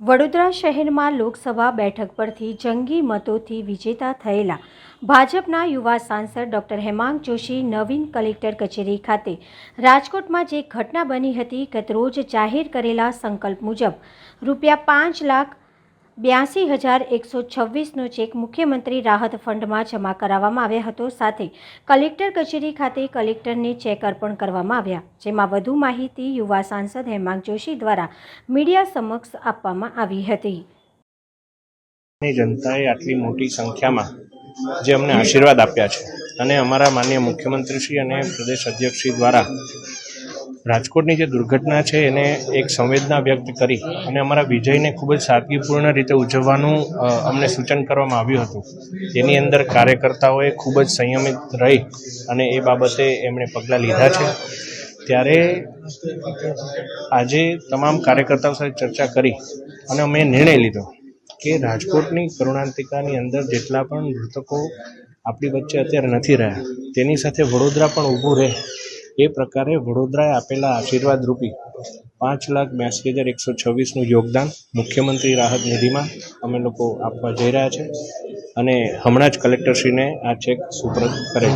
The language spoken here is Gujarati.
વડોદરા શહેરમાં લોકસભા બેઠક પરથી જંગી મતોથી વિજેતા થયેલા ભાજપના યુવા સાંસદ ડોક્ટર હેમાંગ જોશી, નવીન કલેક્ટર કચેરી ખાતે રાજકોટમાં જે ઘટના બની હતી ગતરોજ જાહેર કરેલા સંકલ્પ મુજબ રૂપિયા પાંચ લાખ બ્યાસી હજાર એકસો છવ્વીસનો ચેક મુખ્યમંત્રી રાહત ફંડમાં જમા કરાવવામાં આવ્યો હતો. સાથે કલેક્ટર કચેરી ખાતે કલેક્ટરને ચેક અર્પણ કરવામાં આવ્યા, જેમાં વધુ માહિતી યુવા સાંસદ હેમાંગ જોશી દ્વારા મીડિયા સમક્ષ આપવામાં આવી હતી. જનતાએ આટલી મોટી સંખ્યામાં જે અમને આશીર્વાદ આપ્યા છે અને અમારા માનનીય મુખ્યમંત્રીશ્રી અને પ્રદેશ અધ્યક્ષશ્રી દ્વારા રાજકોટની જે દુર્ઘટના છે, એને એક સંવેદના વ્યક્ત કરી અને અમારા વિજયને ખૂબ જ સાદગીપૂર્ણ રીતે ઉજવવાનું અમને સૂચન કરવામાં આવ્યું હતું. તેની અંદર કાર્યકર્તાઓએ ખૂબ જ સંયમિત રહી અને એ બાબતે એમણે પગલાં લીધા છે. ત્યારે આજે તમામ કાર્યકર્તાઓ સાથે ચર્ચા કરી અને અમે નિર્ણય લીધો કે રાજકોટની કરુણાંતિકાની અંદર જેટલા પણ મૃતકો આપણી વચ્ચે અત્યારે નથી રહ્યા, તેની સાથે વડોદરા પણ ઊભું રહે. એ પ્રકારે વડોદરાએ આપેલા આશીર્વાદ રૂપી પાંચ લાખ બ્યાસી હજાર એકસો છવ્વીસનું યોગદાન મુખ્યમંત્રી રાહત નિધિમાં અમે લોકો આપવા જઈ રહ્યા છે. અને હમણાં જ કલેક્ટરશ્રીને આ ચેક સુપરત કરે છે.